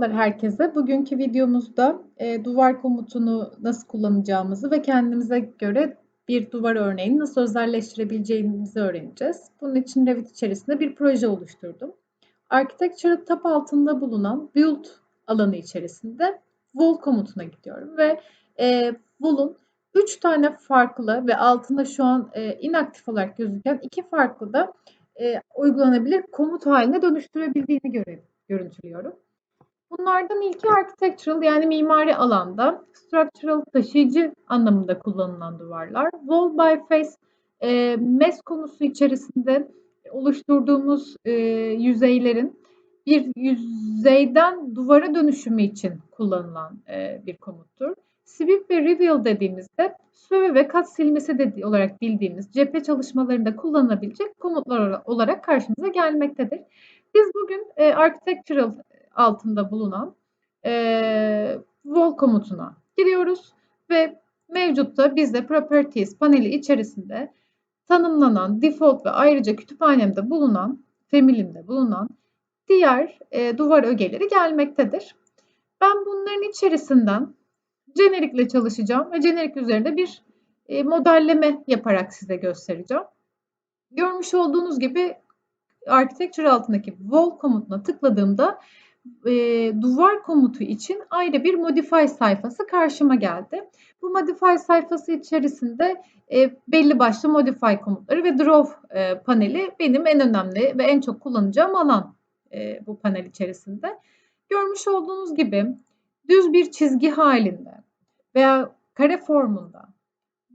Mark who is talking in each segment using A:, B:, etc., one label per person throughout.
A: Merhabalar herkese. Bugünkü videomuzda e, duvar komutunu nasıl kullanacağımızı ve kendimize göre bir duvar örneğini nasıl özelleştirebileceğimizi öğreneceğiz. Bunun için Revit içerisinde bir proje oluşturdum. Architecture tab altında bulunan Build alanı içerisinde Wall komutuna gidiyorum ve e, Wall'un 3 tane farklı ve altında şu an e, inaktif olarak gözüken iki farklı da e, uygulanabilir komut haline dönüştürebildiğini göre, görüntülüyorum. Bunlardan ilki architectural yani mimari alanda, structural taşıyıcı anlamında kullanılan duvarlar. Wall by face e, MES konusu içerisinde oluşturduğumuz e, yüzeylerin bir yüzeyden duvara dönüşümü için kullanılan e, bir komuttur. Sweep ve reveal dediğimizde söve ve kat silmesi dedi, olarak bildiğimiz cephe çalışmalarında kullanılabilecek komutlar olarak karşımıza gelmektedir. Biz bugün e, architectural altında bulunan e, wall komutuna giriyoruz ve mevcutta bizde properties paneli içerisinde tanımlanan default ve ayrıca kütüphanemde bulunan, family'imde bulunan diğer e, duvar ögeleri gelmektedir. Ben bunların içerisinden jenerikle çalışacağım ve jenerik üzerinde bir e, modelleme yaparak size göstereceğim. Görmüş olduğunuz gibi architecture altındaki wall komutuna tıkladığımda e, duvar komutu için ayrı bir modify sayfası karşıma geldi. Bu modify sayfası içerisinde e, belli başlı modify komutları ve draw e, paneli benim en önemli ve en çok kullanacağım alan e, bu panel içerisinde. Görmüş olduğunuz gibi düz bir çizgi halinde veya kare formunda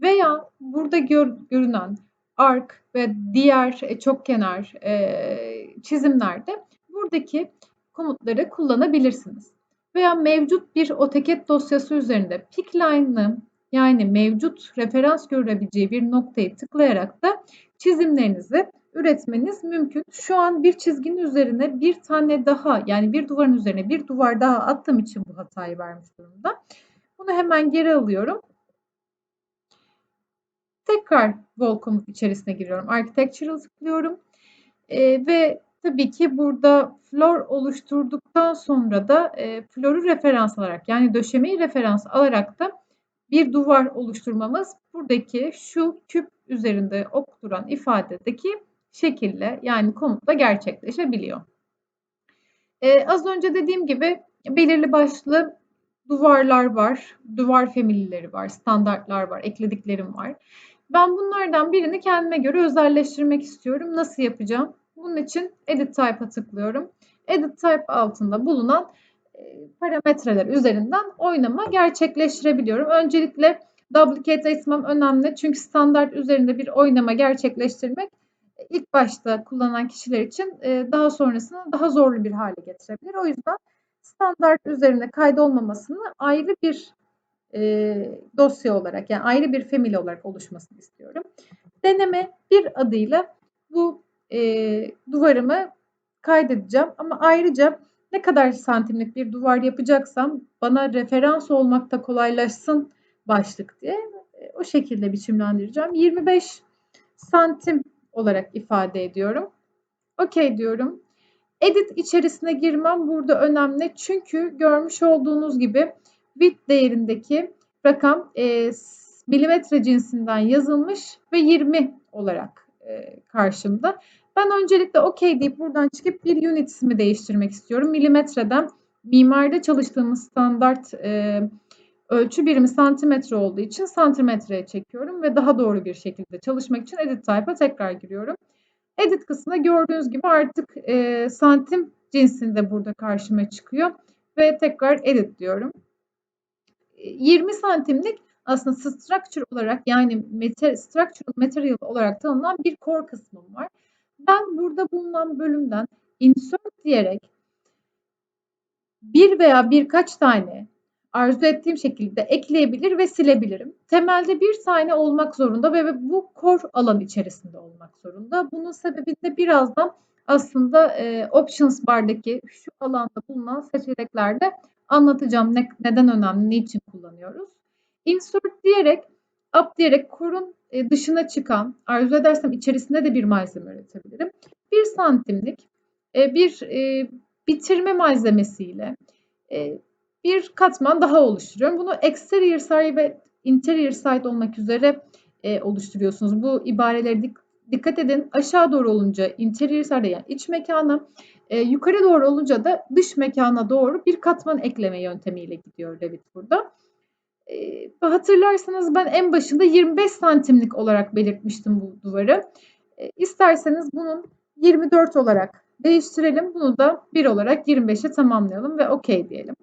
A: veya burada gör, görünen ark ve diğer e, çok kenar e, çizimlerde buradaki komutları kullanabilirsiniz. Veya mevcut bir AutoCAD dosyası üzerinde pick line'ı yani mevcut referans görebileceği bir noktayı tıklayarak da çizimlerinizi üretmeniz mümkün. Şu an bir çizginin üzerine bir tane daha yani bir duvarın üzerine bir duvar daha attığım için bu hatayı vermiş durumda. Bunu hemen geri alıyorum. Tekrar wall komut içerisine giriyorum. Architectural tıklıyorum. Ee, ve Tabii ki burada flor oluşturduktan sonra da e, floru referans alarak yani döşemeyi referans alarak da bir duvar oluşturmamız buradaki şu küp üzerinde ok duran ifadedeki şekilde yani komutla gerçekleşebiliyor. Ee, az önce dediğim gibi belirli başlı duvarlar var, duvar familleri var, standartlar var, eklediklerim var. Ben bunlardan birini kendime göre özelleştirmek istiyorum. Nasıl yapacağım? Bunun için Edit Type'a tıklıyorum. Edit Type altında bulunan e, parametreler üzerinden oynama gerçekleştirebiliyorum. Öncelikle duplicate etmem önemli. Çünkü standart üzerinde bir oynama gerçekleştirmek e, ilk başta kullanan kişiler için e, daha sonrasını daha zorlu bir hale getirebilir. O yüzden standart üzerinde kaydolmamasını ayrı bir dosya olarak yani ayrı bir family olarak oluşmasını istiyorum. Deneme bir adıyla bu e, duvarımı kaydedeceğim. Ama ayrıca ne kadar santimlik bir duvar yapacaksam bana referans olmakta kolaylaşsın başlık diye e, o şekilde biçimlendireceğim. 25 santim olarak ifade ediyorum. Okey diyorum. Edit içerisine girmem burada önemli. Çünkü görmüş olduğunuz gibi width değerindeki rakam e, milimetre cinsinden yazılmış ve 20 olarak e, karşımda. Ben öncelikle OK deyip buradan çıkıp bir unit ismi değiştirmek istiyorum. Milimetreden mimaride çalıştığımız standart e, ölçü birimi santimetre olduğu için santimetreye çekiyorum ve daha doğru bir şekilde çalışmak için edit type'a tekrar giriyorum. Edit kısmında gördüğünüz gibi artık e, santim cinsinde burada karşıma çıkıyor ve tekrar edit diyorum. 20 santimlik aslında structure olarak yani meter, structural material olarak tanımlanan bir core kısmım var. Ben burada bulunan bölümden insert diyerek bir veya birkaç tane arzu ettiğim şekilde ekleyebilir ve silebilirim. Temelde bir tane olmak zorunda ve bu core alan içerisinde olmak zorunda. Bunun sebebini de birazdan aslında e, options bardaki şu alanda bulunan seçeneklerde anlatacağım ne, neden önemli, ne için kullanıyoruz. Insert diyerek, up diyerek korun e, dışına çıkan, arzu edersem içerisinde de bir malzeme üretebilirim. Bir santimlik e, bir e, bitirme malzemesiyle bir katman daha oluşturuyorum. Bunu exterior side ve interior side olmak üzere oluşturuyorsunuz. Bu ibareleri dik dikkat edin. Aşağı doğru olunca interior side yani iç mekana, yukarı doğru olunca da dış mekana doğru bir katman ekleme yöntemiyle gidiyor Revit burada. E, hatırlarsanız ben en başında 25 santimlik olarak belirtmiştim bu duvarı. E, isterseniz bunun 24 olarak değiştirelim. Bunu da 1 olarak 25'e tamamlayalım ve OK diyelim.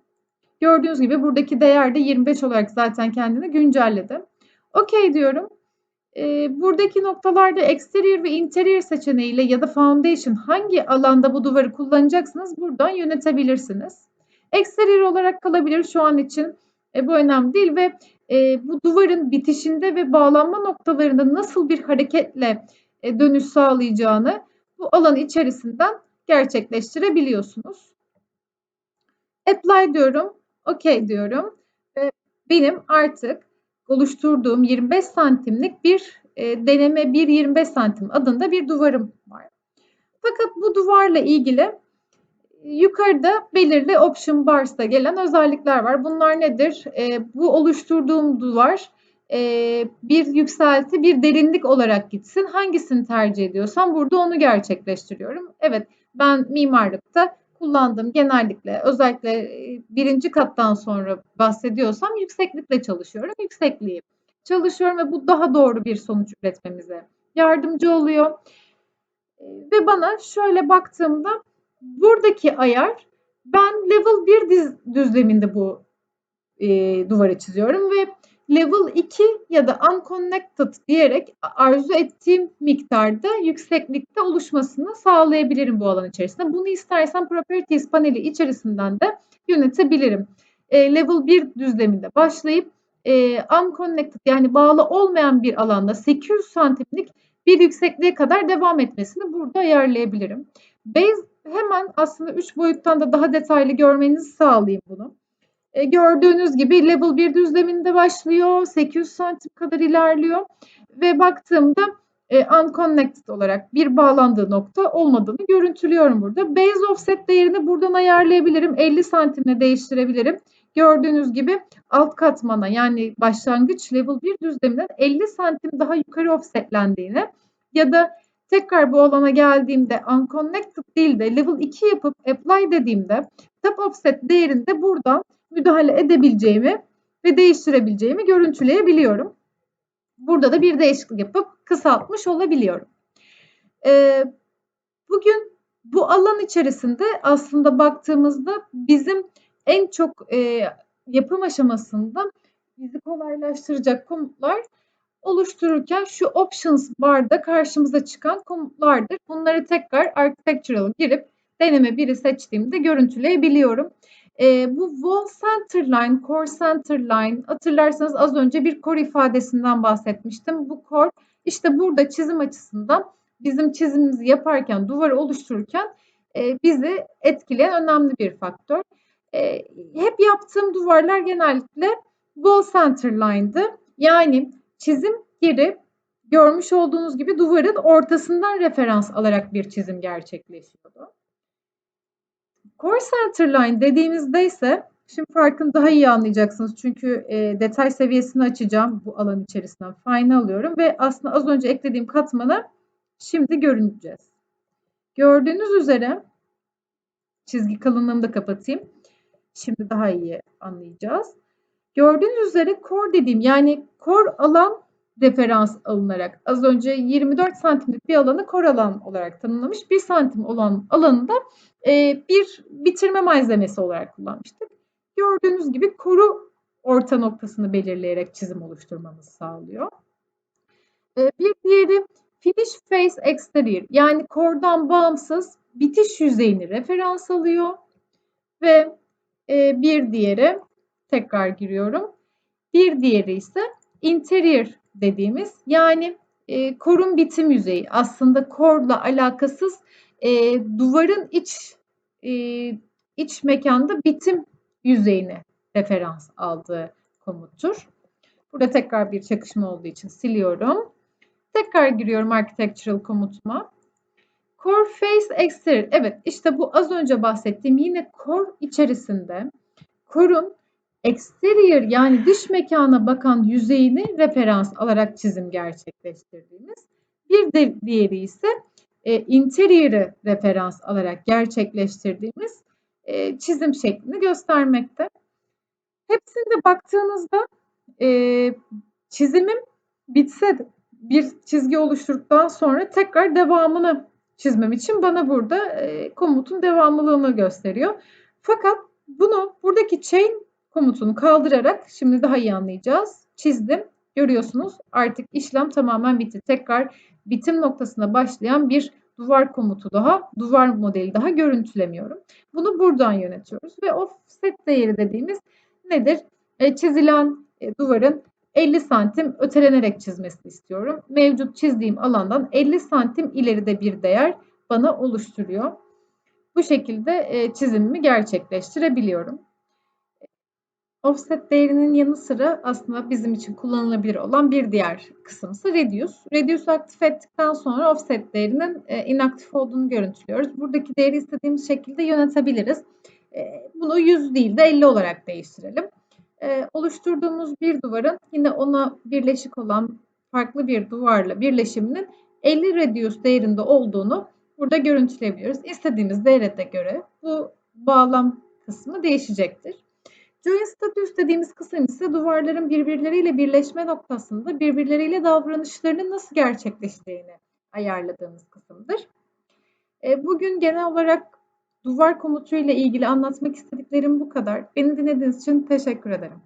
A: Gördüğünüz gibi buradaki değer de 25 olarak zaten kendini güncelledi. OK diyorum. E, buradaki noktalarda exterior ve interior seçeneğiyle ya da foundation hangi alanda bu duvarı kullanacaksınız buradan yönetebilirsiniz. Exterior olarak kalabilir şu an için. E, bu önemli değil ve e, bu duvarın bitişinde ve bağlanma noktalarında nasıl bir hareketle e, dönüş sağlayacağını bu alan içerisinden gerçekleştirebiliyorsunuz. Apply diyorum. OK diyorum. Ve benim artık oluşturduğum 25 santimlik bir e, deneme 1.25 santim adında bir duvarım var. Fakat bu duvarla ilgili yukarıda belirli option bars'ta gelen özellikler var. Bunlar nedir? E, bu oluşturduğum duvar e, bir yükselti, bir derinlik olarak gitsin. Hangisini tercih ediyorsam burada onu gerçekleştiriyorum. Evet ben mimarlıkta kullandığım genellikle özellikle e, birinci kattan sonra bahsediyorsam yükseklikle çalışıyorum. Yüksekliği çalışıyorum ve bu daha doğru bir sonuç üretmemize yardımcı oluyor. E, ve bana şöyle baktığımda buradaki ayar ben level 1 diz, düzleminde bu e, duvarı çiziyorum ve level 2 ya da unconnected diyerek arzu ettiğim miktarda yükseklikte oluşmasını sağlayabilirim bu alan içerisinde. Bunu istersen Properties paneli içerisinden de yönetebilirim. E, level 1 düzleminde başlayıp e, unconnected yani bağlı olmayan bir alanda 800 santimlik bir yüksekliğe kadar devam etmesini burada ayarlayabilirim. Base hemen aslında 3 boyuttan da daha detaylı görmenizi sağlayayım bunu. E, gördüğünüz gibi level 1 düzleminde başlıyor. 800 santim kadar ilerliyor. Ve baktığımda e, unconnected olarak bir bağlandığı nokta olmadığını görüntülüyorum burada. Base offset değerini buradan ayarlayabilirim. 50 santimle değiştirebilirim. Gördüğünüz gibi alt katmana yani başlangıç level 1 düzleminden 50 santim daha yukarı offsetlendiğini ya da tekrar bu alana geldiğimde unconnected değil de level 2 yapıp apply dediğimde top offset değerinde buradan müdahale edebileceğimi ve değiştirebileceğimi görüntüleyebiliyorum. Burada da bir değişiklik yapıp kısaltmış olabiliyorum. Ee, bugün bu alan içerisinde aslında baktığımızda bizim en çok e, yapım aşamasında bizi kolaylaştıracak komutlar oluştururken şu options barda karşımıza çıkan komutlardır. Bunları tekrar architectural girip deneme 1'i seçtiğimde görüntüleyebiliyorum. E, bu wall center line, core center line hatırlarsanız az önce bir core ifadesinden bahsetmiştim. Bu core işte burada çizim açısından bizim çizimimizi yaparken, duvarı oluştururken e, bizi etkileyen önemli bir faktör. E, hep yaptığım duvarlar genellikle wall center line'dı. Yani çizim girip görmüş olduğunuz gibi duvarın ortasından referans alarak bir çizim gerçekleşiyordu. Core Center Line dediğimizde ise şimdi farkını daha iyi anlayacaksınız. Çünkü e, detay seviyesini açacağım bu alan içerisinden. Fine alıyorum ve aslında az önce eklediğim katmanı şimdi görüneceğiz. Gördüğünüz üzere çizgi kalınlığını da kapatayım. Şimdi daha iyi anlayacağız. Gördüğünüz üzere core dediğim yani core alan referans alınarak az önce 24 santimlik bir alanı kor alan olarak tanımlamış. 1 santim olan alanı da e, bir bitirme malzemesi olarak kullanmıştık. Gördüğünüz gibi koru orta noktasını belirleyerek çizim oluşturmamızı sağlıyor. E, bir diğeri finish face exterior yani kordan bağımsız bitiş yüzeyini referans alıyor. Ve e, bir diğeri tekrar giriyorum. Bir diğeri ise interior dediğimiz yani e, korun bitim yüzeyi aslında korla alakasız e, duvarın iç e, iç mekanda bitim yüzeyine referans aldığı komuttur. Burada tekrar bir çakışma olduğu için siliyorum. Tekrar giriyorum architectural komutuma. Core face exterior. Evet işte bu az önce bahsettiğim yine core içerisinde core'un exterior yani dış mekana bakan yüzeyini referans alarak çizim gerçekleştirdiğimiz. Bir de diğeri ise e, interior'ı referans alarak gerçekleştirdiğimiz e, çizim şeklini göstermekte. Hepsinde baktığınızda e, çizimim bitse bir çizgi oluşturduktan sonra tekrar devamını çizmem için bana burada e, komutun devamlılığını gösteriyor. Fakat bunu buradaki chain komutunu kaldırarak şimdi daha iyi anlayacağız. Çizdim. Görüyorsunuz artık işlem tamamen bitti. Tekrar bitim noktasına başlayan bir duvar komutu daha, duvar modeli daha görüntülemiyorum. Bunu buradan yönetiyoruz ve offset değeri dediğimiz nedir? E, çizilen e, duvarın 50 santim ötelenerek çizmesini istiyorum. Mevcut çizdiğim alandan 50 santim ileride bir değer bana oluşturuyor. Bu şekilde e, çizimimi gerçekleştirebiliyorum. Offset değerinin yanı sıra aslında bizim için kullanılabilir olan bir diğer kısımsı Reduce. Reduce aktif ettikten sonra offset değerinin e, inaktif olduğunu görüntülüyoruz. Buradaki değeri istediğimiz şekilde yönetebiliriz. E, bunu 100 değil de 50 olarak değiştirelim. E, oluşturduğumuz bir duvarın yine ona birleşik olan farklı bir duvarla birleşiminin 50 Reduce değerinde olduğunu burada görüntüleyebiliyoruz. İstediğimiz değere de göre bu bağlam kısmı değişecektir. Join status dediğimiz kısım ise duvarların birbirleriyle birleşme noktasında birbirleriyle davranışlarının nasıl gerçekleştiğini ayarladığımız kısımdır. E, bugün genel olarak duvar komutu ile ilgili anlatmak istediklerim bu kadar. Beni dinlediğiniz için teşekkür ederim.